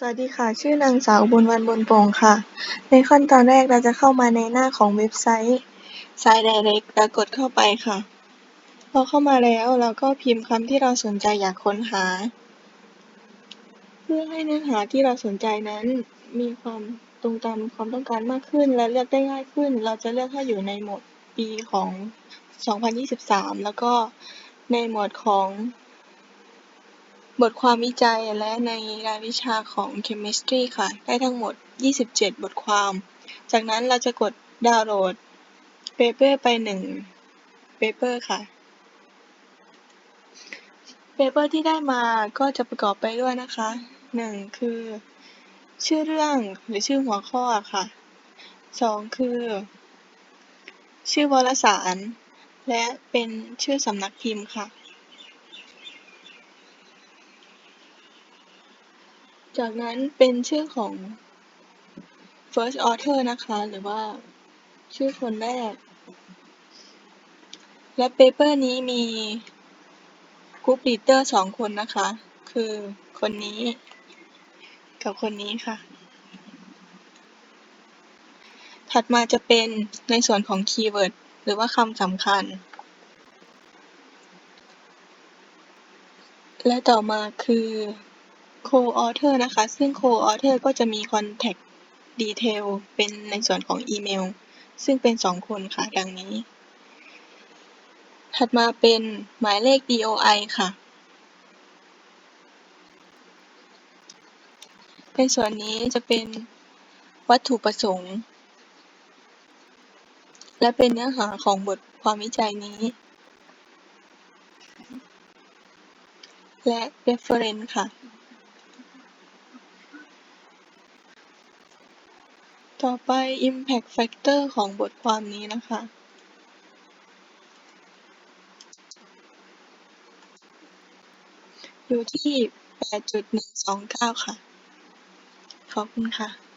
สวัสดีค่ะ ชื่อนางสาวอุบลวรรณบุญโป่งค่ะ ในขั้นตอนแรกเราจะเข้ามาในหน้าของเว็บไซต์ Site Direct แล้วกดเข้าไปค่ะ พอเข้ามาแล้วเราก็พิมพ์คำที่เราสนใจอยากค้นหา เพื่อให้เนื้อหาที่เราสนใจนั้น มีความตรงตามความต้องการมากขึ้น และเลือกได้ง่ายขึ้น เราจะเลือกให้อยู่ในหมวดปีของ 2023 แล้วก็ในหมวดของ บทความวิจัยและในรายวิชาของ Chemistry ค่ะ ได้ทั้งหมด 27 บทความ จากนั้นเราจะกดดาวน์โหลด paper ไป 1 paper ค่ะ paper ที่ได้มาก็จะประกอบไปด้วยนะคะ 1 คือ ชื่อเรื่องหรือชื่อหัวข้อค่ะ 2 คือ ชื่อวารสาร และเป็นชื่อสำนักพิมพ์ค่ะ จากนั้นเป็นชื่อของ first author นะคะ หรือว่าชื่อคนแรก และ paper นี้มี group leader สองคนนะคะ คือคนนี้กับคนนี้ค่ะ ถัดมาจะเป็นในส่วนของ keyword หรือว่าคำสำคัญ และต่อมาคือ co-author นะคะ ซึ่ง co-author ก็จะมี contact detail เป็นในส่วนของอีเมล ซึ่งเป็นสองคนค่ะ ดังนี้ ถัดมาเป็นหมายเลข DOI ค่ะ ในส่วนนี้จะเป็นวัตถุประสงค์ และเป็นเนื้อหาของบทความวิจัยนี้ และ reference ค่ะ ต่อไป impact factor ของบทความนี้นะคะ อยู่ที่ 8.129 ค่ะ ขอบคุณค่ะ